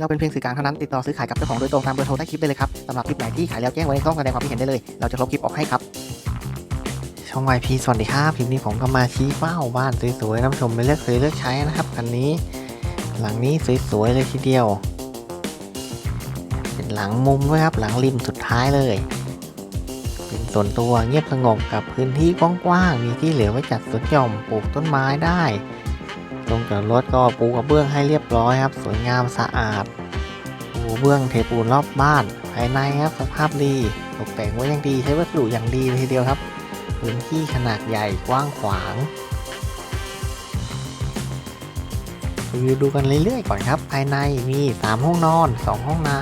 เราเป็นเพียงสื่อกลางเท่านั้นติดต่อซื้อขายกับเจ้าของโดยตรงตามเบอร์โทรใต้คลิปได้เลยครับสำหรับคลิปไหนที่ขายแล้วแจ้งไว้ในช่องแสดงความคิดเห็นได้เลย เราจะลบคลิปออกให้ครับ ช่อง YP สวัสดีครับคลิปนี้ผมก็มาชี้เป้าบ้านสวยๆน้ำชมไปเลือกซื้อเลือกใช้นะครับคันนี้ หลังนี้สวยๆเลยทีเดียว เป็นหลังมุมด้วยครับหลังริมสุดท้ายเลย เป็นส่วนตัวเงียบสงบกับพื้นที่กว้างๆมีที่เหลือไว้จัดสวนหย่อมปลูกต้นไม้ได้ ตรงจอดรถก็ปูกระเบื้องให้เรียบร้อยครับ สวยงามสะอาดปูเบื้องเทปูนรอบบ้าน ภายในครับสภาพดีตกแต่งไว้อย่างดีใช้วัสดุอย่างดีเลยทีเดียวครับ พื้นที่ขนาดใหญ่กว้างขวางรีวิวดูกันเรื่อยๆก่อนครับ ภายในมี 3 ห้องนอน 2 ห้องน้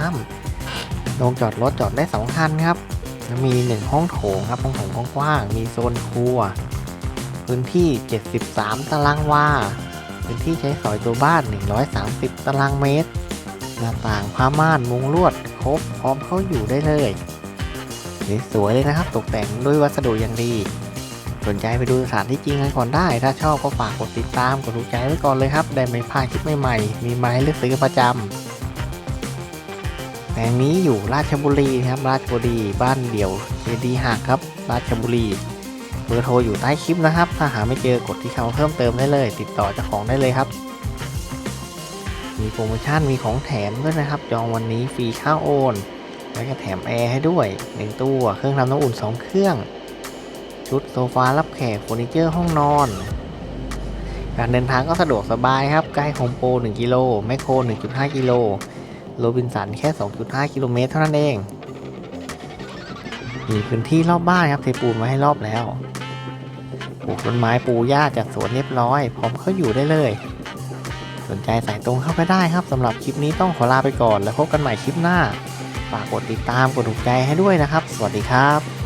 ำโรงจอดรถจอดได้2คันครับแล้วมี 1 ห้องโถงครับห้องโถงกว้างๆมีโซนครัว พื้นที่ 73 ตารางวา พื้นที่ใช้สอยตัวบ้าน 130 ตารางเมตร หน้าต่างผ้าม่านมุงลวดครบพร้อมเข้าอยู่ได้เลยสวยๆเลยนะครับ ตกแต่งด้วยวัสดุอย่างดี สนใจไปดูสถานที่จริงกันก่อนได้ ถ้าชอบก็ฝากกดติดตามกดถูกใจไว้ก่อนเลยครับ ได้ไม่พลาดคลิปใหม่ๆ มีไม้เลือกซื้อประจำแปลงนี้อยู่ราชบุรีครับ ราชบุรี บ้านเดี่ยวเจดีหักครับ ราชบุรี บอร์โทรอยู่ใต้คลิปนะครับ ถ้าหาไม่เจอกดที่เขาเพิ่มเติมได้เลย ติดต่อเจ้าของได้เลยครับ มีโปรโมชั่นมีของแถมด้วยนะครับ จองวันนี้ฟรีค่าโอน แล้วก็แถมแอร์ให้ด้วยหนึ่งตัว เครื่องทำน้ำอุ่น 2 เครื่อง ชุดโซฟารับแขกเฟอร์นิเจอร์ห้องนอน การเดินทางก็สะดวกสบายครับ ใกล้โฮมโปร1กิโลแมคโคร 1.5 กิโลโรบินสันแค่ 2.5 กิโลเมตรเท่านั้นเอง มีพื้นที่รอบบ้านครับเทปูนไว้ให้รอบแล้วปลูกต้นไม้ปูหญ้าจัดสวนเรียบร้อย พร้อมเข้าอยู่ได้เลย สนใจสายตรงเข้าไปได้ครับสำหรับคลิปนี้ต้องขอลาไปก่อน แล้วพบกันใหม่คลิปหน้า ฝากกดติดตามกดถูกใจให้ด้วยนะครับ สวัสดีครับ